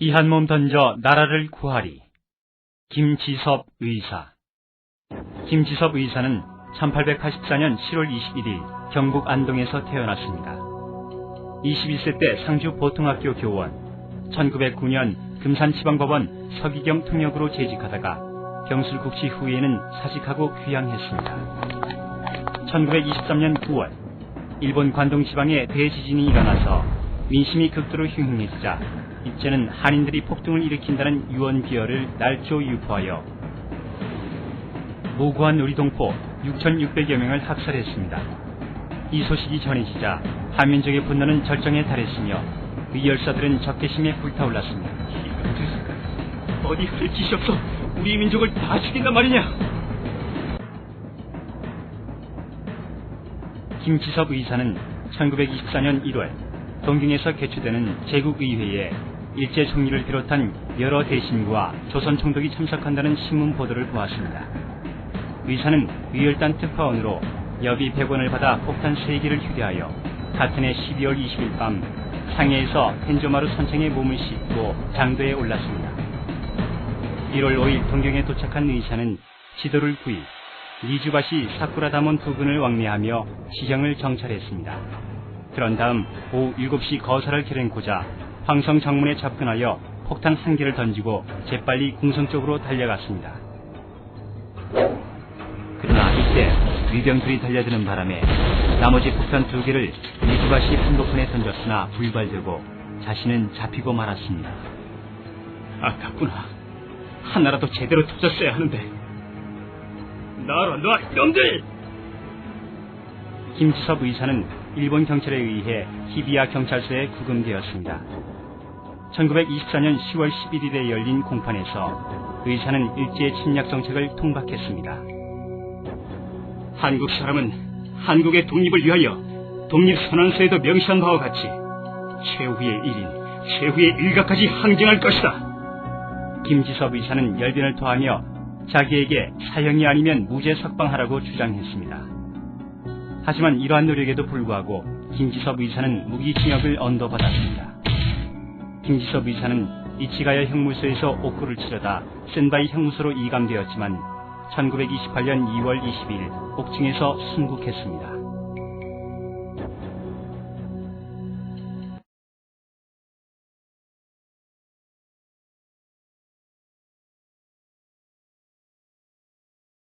이 한 몸 던져 나라를 구하리. 김지섭 의사. 김지섭 의사는 1884년 7월 21일 경북 안동에서 태어났습니다. 21세 때 상주 보통학교 교원, 1909년 금산지방법원 서기경 통역으로 재직하다가 병술국시 후에는 사직하고 귀향했습니다. 1923년 9월 일본 관동 지방에 대지진이 일어나서 민심이 극도로 흉흉해지자 일제는 한인들이 폭동을 일으킨다는 유언 비어를 날조 유포하여 무고한 놀이동포 6,600여 명을 학살했습니다. 이 소식이 전해지자 한민족의 분노는 절정에 달했으며 위열사들은 적개심에 불타올랐습니다. 어디 할 짓이 없어 우리 민족을 다 죽인단 말이냐? 김지섭 의사는 1924년 1월 동경에서 개최되는 제국의회에 일제 총리를 비롯한 여러 대신구와 조선 총독이 참석한다는 신문 보도를 보았습니다. 의사는 위열단 특파원으로 여비 100원을 받아 폭탄 3개를 휴대하여 같은 해 12월 20일 밤 상해에서 펜조마루 선창에 몸을 싣고 장도에 올랐습니다. 1월 5일 동경에 도착한 의사는 지도를 구입, 리주바시 사쿠라다몬 부근을 왕래하며 시정을 정찰했습니다. 그런 다음 오후 7시 거사를 겨랭고자 황성 정문에 접근하여 폭탄 한 개를 던지고 재빨리 궁성 쪽으로 달려갔습니다. 그러나 이때 위병들이 달려드는 바람에 나머지 폭탄 두 개를 리주바시 한복판에 던졌으나 불발되고 자신은 잡히고 말았습니다. 아깝구나. 하나라도 제대로 터졌어야 하는데. 나라 놔, 이놈들! 김지섭 의사는 일본 경찰에 의해 히비야 경찰서에 구금되었습니다. 1924년 10월 11일에 열린 공판에서 의사는 일제의 침략 정책을 통박했습니다. 한국 사람은 한국의 독립을 위하여 독립선언서에도 명시한 바와 같이 최후의 일인, 최후의 일가까지 항쟁할 것이다. 김지섭 의사는 열변을 토하며 자기에게 사형이 아니면 무죄 석방하라고 주장했습니다. 하지만 이러한 노력에도 불구하고 김지섭 의사는 무기징역을 언도받았습니다. 김지섭 의사는 이치가야 형무소에서 옥구를 치르다 센바이 형무소로 이감되었지만 1928년 2월 20일 옥중에서 순국했습니다.